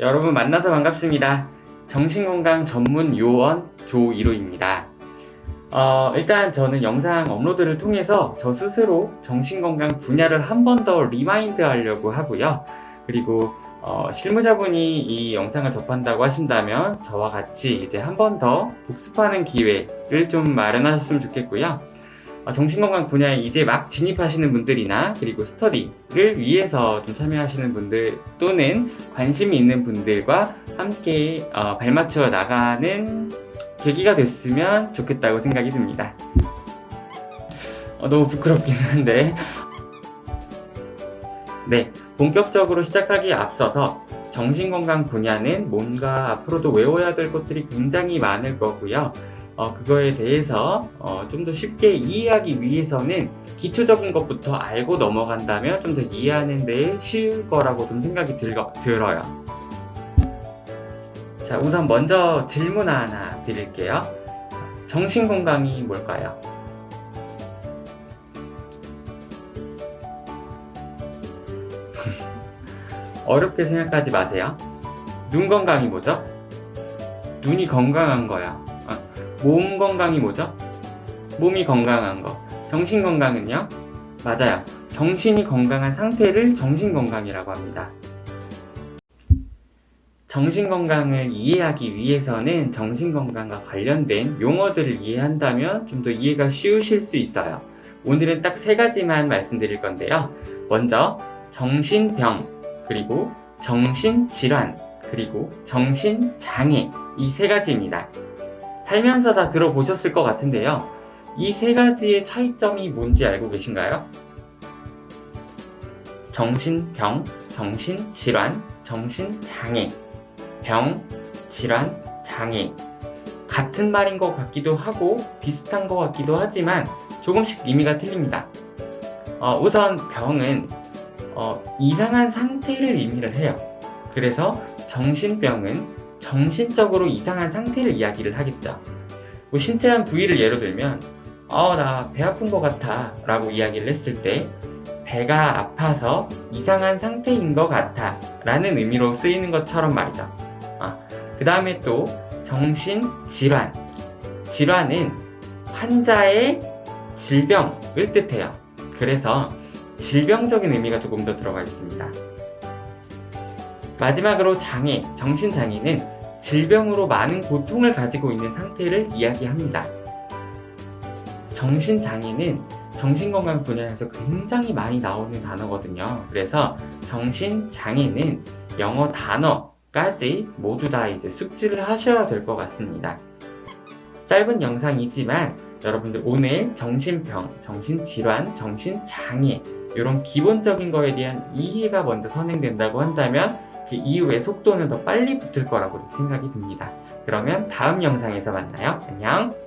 여러분 만나서 반갑습니다. 정신건강 전문 요원 조이로입니다. 어, 일단 저는 영상 업로드를 통해서 저 스스로 정신건강 분야를 한 번 더 리마인드 하려고 하고요. 그리고 어, 실무자분이 이 영상을 접한다고 하신다면 저와 같이 이제 한 번 더 복습하는 기회를 좀 마련하셨으면 좋겠고요. 어, 정신건강 분야에 이제 막 진입하시는 분들이나 그리고 스터디를 위해서 좀 참여하시는 분들 또는 관심이 있는 분들과 함께 어, 발맞춰 나가는 계기가 됐으면 좋겠다고 생각이 듭니다. 어, 너무 부끄럽긴 한데. 네, 본격적으로 시작하기에 앞서서 정신건강 분야는 뭔가 앞으로도 외워야 될 것들이 굉장히 많을 거고요. 어, 그거에 대해서 어, 좀 더 쉽게 이해하기 위해서는 기초적인 것부터 알고 넘어간다면 좀 더 이해하는 데 쉬울 거라고 좀 생각이 들거, 들어요. 자, 우선 먼저 질문 하나 드릴게요. 정신 건강이 뭘까요? 어렵게 생각하지 마세요. 눈 건강이 뭐죠? 눈이 건강한 거야. 아, 몸 건강이 뭐죠? 몸이 건강한 거. 정신 건강은요? 맞아요. 정신이 건강한 상태를 정신 건강이라고 합니다. 정신 건강을 이해하기 위해서는 정신 건강과 관련된 용어들을 이해한다면 좀 더 이해가 쉬우실 수 있어요. 오늘은 딱 세 가지만 말씀드릴 건데요. 먼저 정신병, 그리고 정신질환, 그리고 정신장애 이 세 가지입니다. 살면서 다 들어보셨을 것 같은데요. 이 세 가지의 차이점이 뭔지 알고 계신가요? 정신병, 정신질환, 정신장애. 병, 질환, 장애. 같은 말인 것 같기도 하고 비슷한 것 같기도 하지만 조금씩 의미가 틀립니다. 어, 우선 병은 어, 이상한 상태를 의미를 해요. 그래서 정신병은 정신적으로 이상한 상태를 이야기를 하겠죠. 뭐 신체 한 부위를 예로 들면 어, 나 배 아픈 것 같아 라고 이야기를 했을 때 배가 아파서 이상한 상태인 것 같아 라는 의미로 쓰이는 것처럼 말이죠. 아, 그 다음에 또 정신질환. 질환은 환자의 질병을 뜻해요. 그래서 질병적인 의미가 조금 더 들어가 있습니다. 마지막으로 장애, 정신장애는 질병으로 많은 고통을 가지고 있는 상태를 이야기합니다. 정신장애는 정신건강 분야에서 굉장히 많이 나오는 단어거든요. 그래서 정신장애는 영어 단어까지 모두 다 이제 숙지를 하셔야 될 것 같습니다. 짧은 영상이지만 여러분들 오늘 정신병, 정신질환, 정신장애 이런 기본적인 거에 대한 이해가 먼저 선행된다고 한다면 그 이후에 속도는 더 빨리 붙을 거라고 생각이 듭니다. 그러면 다음 영상에서 만나요. 안녕!